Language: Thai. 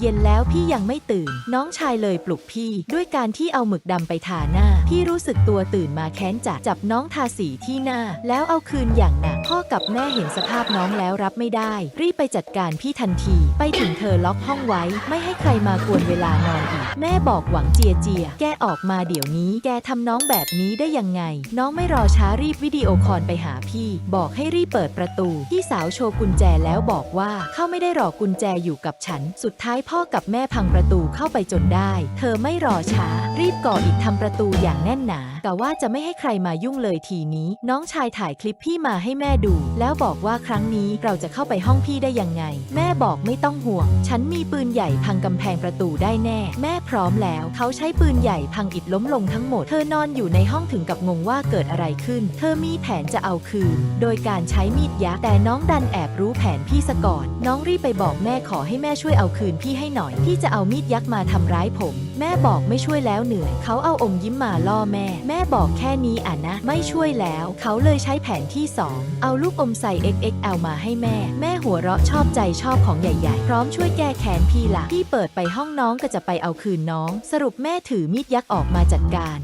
เย็นแล้วพี่ยังไม่ตื่น น้องชายเลยปลุกพี่ด้วยการที่เอาหมึกดำไปทาหน้า พี่รู้สึกตัวตื่นมาแค้นจัดจับน้องทาสีที่หน้า แล้วเอาคืนอย่างหนักพ่อกับแม่เห็นสภาพน้องแล้วรับไม่ได้ รีบไปจัดการพี่ทันที ไปถึงเธอล็อกห้องไว้ ไม่ให้ใครมากวนเวลานอนอีก แม่บอกหวังเจียเจีย แกออกมาเดี๋ยวนี้ แกทำน้องแบบนี้ได้ยังไง น้องไม่รอช้ารีบวิดีโอคอลไปหาพี่ บอกให้รีบเปิดประตู พี่สาวโชว์กุญแจแล้วบอกว่าเขาไม่ได้รอกุญแจอยู่กับฉัน สุดท้ายพ่อกับแม่พังประตูเข้าไปจนได้ เธอไม่รอช้า รีบก่ออิฐทำประตูอย่างแน่นหนา แต่ว่าจะไม่ให้ใครมายุ่งเลยทีนี้ น้องชายถ่ายคลิปพี่มาให้แม่ดู แล้วบอกว่าครั้งนี้เราจะเข้าไปห้องพี่ได้ยังไง แม่บอกไม่ต้องห่วง ฉันมีปืนใหญ่พังกำแพงประตูได้แน่ แม่พร้อมแล้ว เขาใช้ปืนใหญ่พังอิฐล้มลงทั้งหมด เธอนอนอยู่ในห้องถึงกับงงว่าเกิดอะไรขึ้น เธอมีแผนจะเอาคืน โดยการใช้มีดยักษ์แต่น้องดันแอบรู้แผนพี่ซะก่อน น้องรีบไปบอกแม่ขอให้แม่ช่วยเอาคืนพี่ให้หน่อย พี่จะเอามีดยักษ์มาทำร้ายผม แม่บอกไม่ช่วยแล้วเหนื่อย เขาเอาอมยิ้มมาล่อแม่ แม่บอกแค่นี้อะนะ ไม่ช่วยแล้ว เขาเลยใช้แผนที่ 2 เอาลูกอมใส่ XXL มาให้แม่ แม่หัวเราะชอบใจชอบของใหญ่ ๆ พร้อมช่วยแก้แค้นพี่ละพี่เปิดไปห้องน้องก็จะไปเอาคืนน้อง สรุปแม่ถือมีดยักษ์ออกมาจัดการ